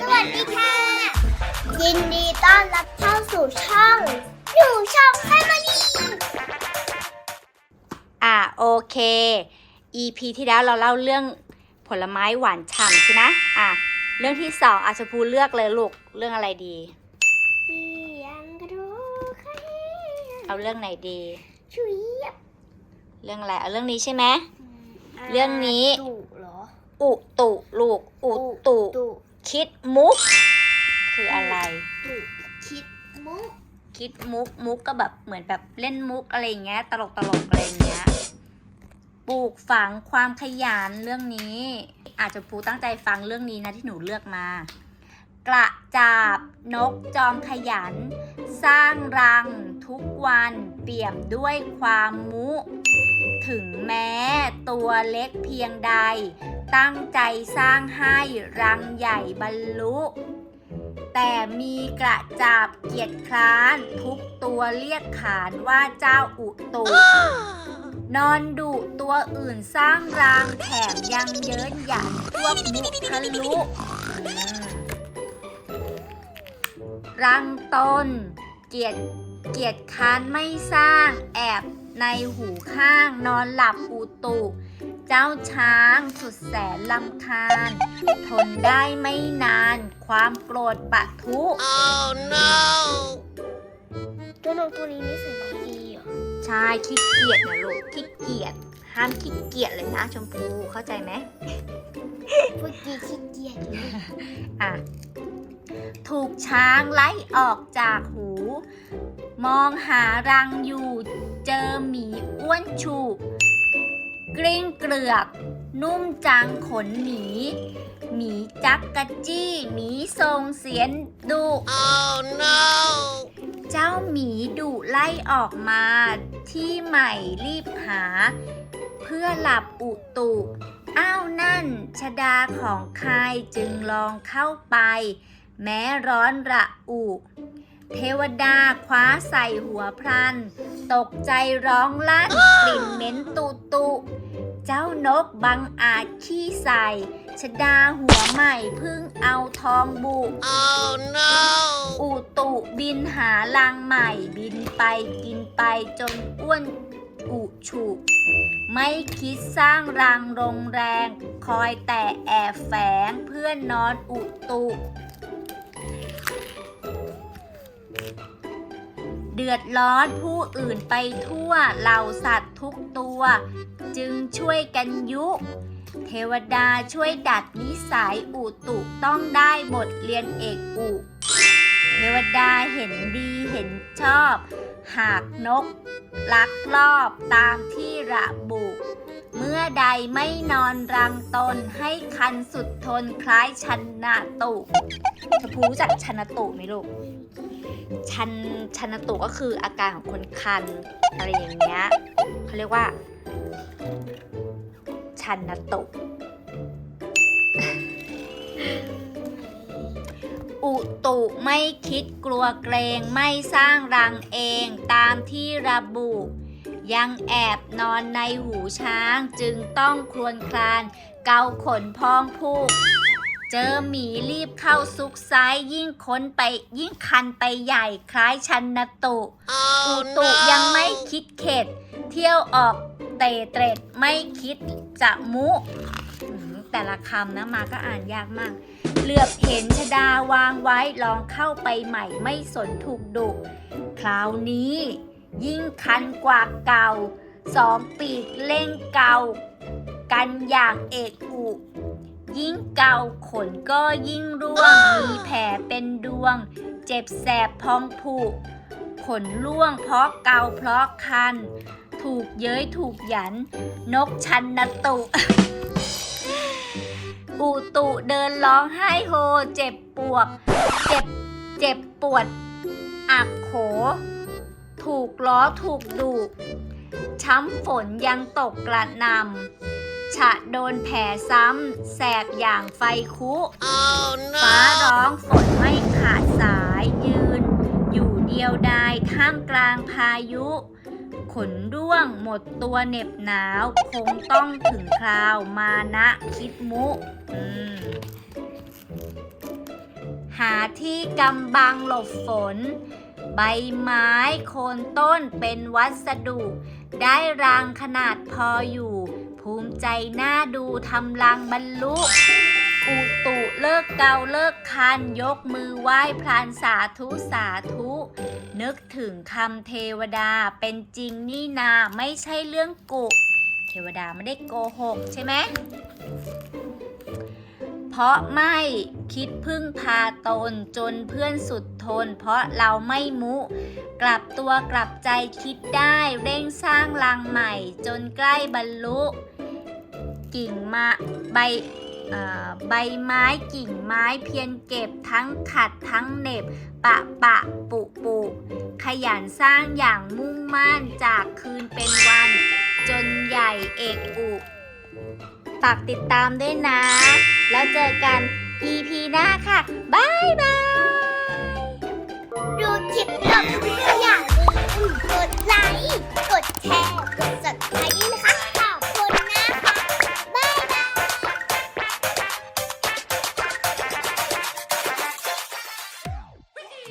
สวัสดีค่ะ ยินดีต้อนรับเข้าสู่ช่องอยู่ช่องแฟมิลี่อ่าโอเค EP ที่แล้วเราเล่าเรื่องผลไม้หวานฉ่ำใช่ไหมอะ เรื่องที่สองอาชพูเลือกเลยลูก เรื่องอะไรดีเสียงกระดูกใครเอาเรื่องไหนดี ชุยบเรื่องอะไร เอาเรื่องนี้ใช่ไหม เรื่องนี้ ดุเหรอ อุตุลูก อุตุดุ คิดมุก คืออะไรดุคิดมุก คิดมุกมุกก็แบบเหมือนแบบเล่นมุกอะไรอย่างเงี้ย ตลกตลกๆอะไรอย่างเงี้ยปลูกฝังความขยันเรื่องนี้ อาจจะปูตั้งใจฟังเรื่องนี้นะที่หนูเลือกมา กระจาบนกจอมขยัน สร้างรังทุกวันเปี่ยมด้วยความมุ ถึงแม้ตัวเล็กเพียงใด ตั้งใจสร้างให้รังใหญ่บรรลุ แต่มีกระจาบเกียจคร้าน ทุกตัวเรียกขานว่าเจ้าอุตุนอนดุตัวอื่นสร้างรังแถมยังเยินหยันพวกมุทะลุ รังตน เกียจเกียจค้านไม่สร้างแอบในหูข้างนอนหลับอุตุ เจ้าช้างสุดแสนลำคาญ ทนได้ไม่นานความโกรธปะทุตัวน้องตัวนี้นิสัยไม่ดีเหรอชายขี้เกียจนะลูกขี้เกียจห้ามขี้เกียจเลยนะชมพูเข้าใจไหมพวกกี้ขี้เกียจอยู่อะถูกช้างไล่ออกจากหู มองหารังอยู่ เจอหมีอ้วนชู กริ้งเกลือก นุ่มจังขนหมี หมีจักกะจี้หมีทรงเสียนดุเจ้าหมีดุไล่ออกมาที่ใหม่รีบหา เพื่อหลับอุตุ อ้าวนั่น ชดาของใครจึงลองเข้าไป แม้ร้อนระอุ เทวดาคว้าใส่หัวพรัน ตกใจร้องลั่นกลิ่นเหม็นตุตุ เจ้านกบังอาจขี้ใส่ชดาหัวใหม่เพึ่งเอาทองบุอุตุบินหาลังใหม่บินไปกินไปจนอ้วนอุฉุไม่คิดสร้างรังโรงแรง คอยแต่แอบแฝงเพื่อนนอนอุตุ เดือดร้อนผู้อื่นไปทั่วเหล่าสัตว์ทุกตัว จึงช่วยกันยุ เทวดาช่วยดัดนิสัยอุตุต้องได้บทเรียนเอกอุ เทวดาเห็นดีเห็นชอบ หากนก ลักลอบตามที่ระบุ เมื่อใดไม่นอนรังตนให้คันสุดทนคล้ายชันนาตุชมพูรู้จักชันนาตุไหมลูกชันชันนาตุก็คืออาการของคนคันอะไรอย่างเงี้ยเขาเรียกว่า ชันนาตุอุตุไม่คิดกลัวเกรงไม่สร้างรังเองตามที่ระบุ ยังแอบนอนในหูช้างจึงต้องครวญคราน เกาขนพองพูก เจอหมีรีบเข้าซุกซ้ายยิ่งค้นไปยิ่งคันไปใหญ่คล้ายชันนตุอุตุยังไม่คิดเข็ด เที่ยวออก เตเตร็ดไม่คิดจะมุแต่ละคำนะมาก็อ่านยากมาก เหลือบเห็นชดาวางไว้ลองเข้าไปใหม่ไม่สนถูกดุคราวนี้ ยิ่งคันกว่าเก่า สองปีกเล่งเก่า กันอย่างเอกอุยิ่งเก่าขนก็ยิ่งร่วง มีแผลเป็นดวง เจ็บแสบพองผูก ขนร่วงเพราะเกาเพราะคัน ถูกเย้ยถูกหยัน นกชันนตุ อุตุเดินร้องไห้โฮ เจ็บปวดเจ็บเจ็บปวด อักโข ถูกล้อถูกดุช้ำฝนยังตกกระหนำฉะโดนแผลซ้ำ แสบอย่างไฟคุฟ้าร้องฝนไม่ขาดสายยืน อยู่เดียวดายท่ามกลางพายุ ขนร่วงหมดตัวเหน็บหนาว คงต้องถึงคราวมานะคิดมุมหาที่กำบังหลบฝน ใบไม้โคนต้นเป็นวัสดุ ได้รางขนาดพออยู่ ภูมิใจหน้าดูทำรังบรรลุ อุตุเลิกเกาเลิกคัน ยกมือไหว้พรานสาธุสาธุ นึกถึงคำเทวดาเป็นจริงนี่นาไม่ใช่เรื่องกุ เทวดาไม่ได้โกหกใช่ไหม เพราะไม่คิดพึ่งพาตนจนเพื่อนสุดทน เพราะเราไม่มุ กลับตัวกลับใจคิดได้เร่งสร้างรังใหม่จนใกล้บรรลุ กิ่งมาใบ ใบไม้กิ่งไม้เพียนเก็บทั้งขัดทั้งเหน็บ ปะปะปุปุ ขยันสร้างอย่างมุ่งมั่นจากคืนเป็นวัน จนใหญ่เอกอุฝากติดตามด้วยนะ แล้วเจอกัน EP หน้าค่ะบายบายดูคลิปตบแล้วอย่าลืมกดไลค์ กดแชร์